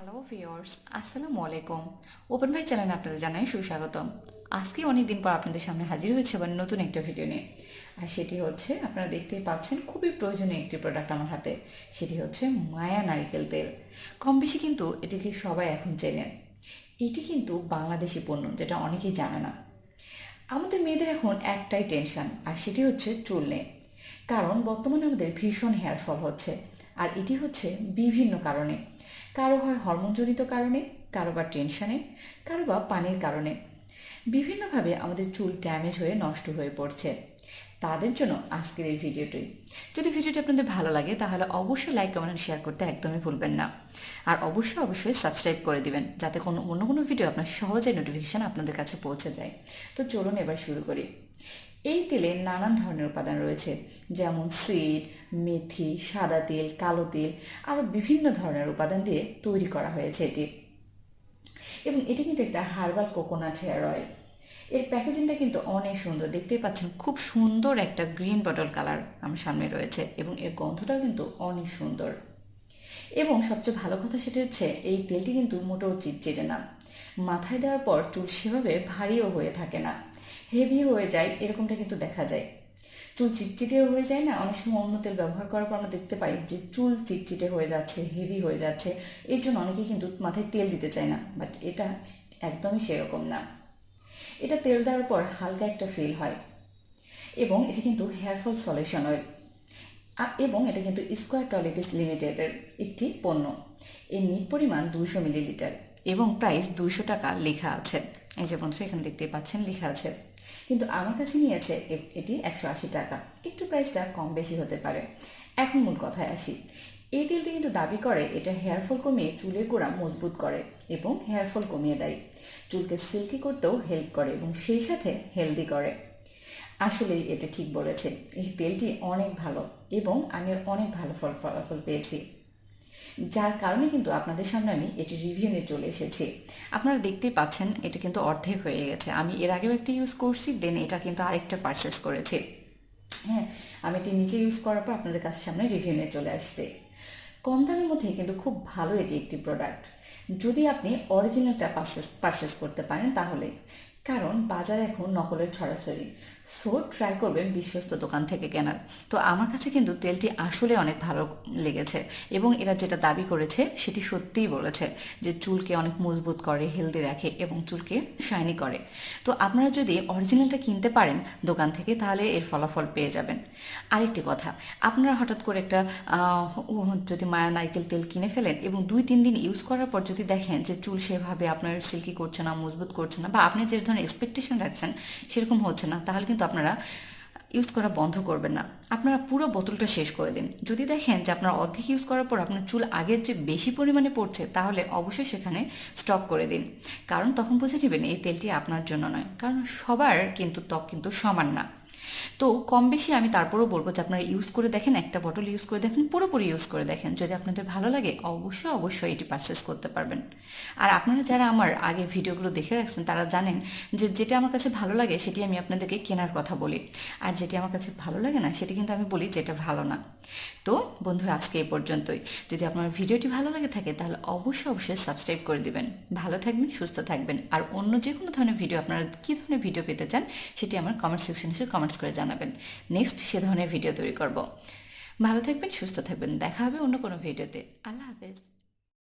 Hello viewers আসসালামু আলাইকুম open ভাই চ্যানেলে আপনাদের জানাই সুস্বাগতম। আজকে অনেক দিন পর আপনাদের সামনে হাজির হয়েছে আবার নতুন একটা ভিডিও নিয়ে। আর সেটি হচ্ছে, আপনারা দেখতেই পাচ্ছেন, খুবই প্রয়োজনীয় একটি প্রোডাক্ট আমার হাতে। সেটি হচ্ছে মায়া নারিকেল তেল। কম বেশি কিন্তু এটিকে সবাই এখন চেনেন এটি কিন্তু বাংলাদেশি পণ্য, যেটা অনেকেই জানে না। আমাদের মেয়েদের এখন একটাই টেনশন আর সেটি হচ্ছে চুল নেই কারণ বর্তমানে আমাদের ভীষণ হেয়ার ফল হচ্ছে। আর এটি হচ্ছে বিভিন্ন কারণে। কারও হয় হরমোনজনিত কারণে, কারও বা টেনশনে, কারও বা পানির কারণে। বিভিন্নভাবে আমাদের চুল ড্যামেজ হয়ে নষ্ট হয়ে পড়ছে। তাদের জন্য আজকের এই ভিডিওটি। যদি ভিডিওটি আপনাদের ভালো লাগে, তাহলে অবশ্যই লাইক কমেন্ট শেয়ার করতে একদমই ভুলবেন না। আর অবশ্যই অবশ্যই সাবস্ক্রাইব করে দিবেন, যাতে কোনো অন্য কোনো ভিডিও আপনার সহজে নোটিফিকেশান আপনাদের কাছে পৌঁছে যায়। তো চলুন এবার শুরু করি। এই তেলে নানান ধরনের উপাদান রয়েছে, যেমন সিড মেথি, সাদা তেল, কালো তেল, আরও বিভিন্ন ধরনের উপাদান দিয়ে তৈরি করা হয়েছে এটি। এবং এটি কিন্তু একটা হার্বাল কোকোনাট হেয়ার অয়েল। এর প্যাকেজিংটা কিন্তু অনেক সুন্দর। দেখতেই পাচ্ছেন, খুব সুন্দর একটা গ্রিন বটল কালার আমার সামনে রয়েছে এবং এর গন্ধটাও কিন্তু অনেক সুন্দর। এবং সবচেয়ে ভালো কথা সেটা হচ্ছে, এই তেলটি কিন্তু মোটেও চিটচিটে না। মাথায় দেওয়ার পর চুল সেভাবে ভারীও হয়ে থাকে না। হেভি হয়ে যায়, এরকমটা কিন্তু দেখা যায়। চুল চিটচিটেও হয়ে যায় না? অনেক সময় অন্য তেল ব্যবহার করার পর আমরা দেখতে পাই যে চুল চিটচিটে হয়ে যাচ্ছে, হেভি হয়ে যাচ্ছে। এর জন্য অনেকেই কিন্তু মাথায় তেল দিতে চায় না, বাট এটা একদমই সেরকম না। এটা তেল দেওয়ার পর হালকা একটা ফিল হয়। এবং এটি কিন্তু হেয়ার ফল সলিউশন অয়েল। এবং এটা কিন্তু স্কোয়ার টয়লেটিস লিমিটেডের একটি পণ্য। এর নিট পরিমাণ দুশো মিলিলিটার এবং প্রাইস দুশো টাকা লেখা আছে। এই যে বন্ধুরা, এখানে দেখতে পাচ্ছেন, লেখা আছে। কিন্তু আমার কাছে নিয়েছে এটি একশো আশি টাকা। একটু প্রাইসটা কম বেশি হতে পারে। এখন মূল কথায় আসি। এই তেলটি কিন্তু দাবি করে এটা হেয়ার ফল কমিয়ে চুলের গোড়া মজবুত করে এবং হেয়ার ফল কমিয়ে দেয়। চুলকে সিল্কি করতেও হেল্প করে এবং সেই সাথে হেলদি করে। আসলেই এটা ঠিক বলেছে। এই তেলটি অনেক ভালো এবং আমি অনেক ভালো ফল, ফলাফল পেয়েছি। যার কারণে কিন্তু আপনাদের সামনে আমি এটি রিভিউ নিয়ে চলে এসেছি। আপনারা দেখতেই পাচ্ছেন, এটা কিন্তু অর্ধেক হয়ে গেছে। আমি এর আগেও একটা ইউজ করছি দেন এটা কিন্তু আরেকটা পারচেস করেছি। হ্যাঁ আমি এটি নিজে ইউজ করার পর আপনাদের কাছে সামনে রিভিউ নিয়ে চলে আসছে। কম দামের মধ্যে কিন্তু খুব ভালো এটি একটি প্রোডাক্ট যদি আপনি অরিজিনালটা পারচেস পারচেস করতে পারেন তাহলে। কারণ বাজারে এখন নকলের ছড়াছড়ি। সো ট্রাই করবেন বিশ্বস্ত দোকান থেকে কেনার। তো আমার কাছে কিন্তু তেলটি আসলে অনেক ভালো লেগেছে এবং এরা যেটা দাবি করেছে সেটি সত্যিই বলেছে যে চুলকে অনেক মজবুত করে হেলদি রাখে এবং চুলকে শাইনি করে। তো আপনারা যদি অরিজিনালটা কিনতে পারেন দোকান থেকে, তাহলে এর ফলাফল পেয়ে যাবেন। আরেকটি কথা, আপনারা হঠাৎ করে একটা যদি মায়া নারকেল তেল কিনে ফেলেন এবং দুই, তিন দিন ইউজ করার পর যদি দেখেন যে চুল সেভাবে আপনার সিল্কি করছে না, মজবুত করছে না বা আপনি যে ধরনের এক্সপেকটেশন রাখছেন সেরকম হচ্ছে না, তাহলে কিন্তু আপনারা ইউজ করা বন্ধ করবেন না। আপনারা পুরো বোতলটা শেষ করে দিন। যদি দেখেন যে আপনার অর্ধেক ইউজ করার পর আপনার চুল আগের যে বেশি পরিমাণে পড়ছে, তাহলে অবশ্যই সেখানে স্টপ করে দিন। কারণ তখন বুঝে নেবেন এই তেলটি আপনার জন্য নয়। কারণ সবার কিন্তু ত্বক কিন্তু সমান না। তো কম বেশি আমি তারপরেও বলব যে আপনারা ইউজ করে দেখেন, একটা বটল ইউজ করে দেখেন, পুরোপুরি ইউজ করে দেখেন। যদি আপনাদের ভালো লাগে, অবশ্যই অবশ্যই এটি পারচেস করতে পারবেন। আর আপনারা যারা আমার আগের ভিডিওগুলো দেখে রাখছেন, তারা জানেন যে যেটা আমার কাছে ভালো লাগে, সেটি আমি আপনাদেরকে কেনার কথা বলি। আর যেটি আমার কাছে ভালো লাগে না, সেটি কিন্তু আমি বলি যেটা ভালো না। তো বন্ধুরা, আজকে এই পর্যন্তই। যদি আপনার ভিডিওটি ভালো লাগে থাকে, তাহলে অবশ্যই অবশ্যই সাবস্ক্রাইব করে দিবেন। ভালো থাকবেন, সুস্থ থাকবেন। আর অন্য যে কোনো ধরনের ভিডিও, আপনারা কী ধরনের ভিডিও পেতে চান, সেটি আমার কমেন্ট সেকশন এসে কমেন্টস করে জানাবেন। নেক্সট সে ধরনের ভিডিও তৈরি করব। ভালো থাকবেন, সুস্থ থাকবেন। দেখা হবে অন্য কোনো ভিডিওতে আল্লাহ হাফেজ।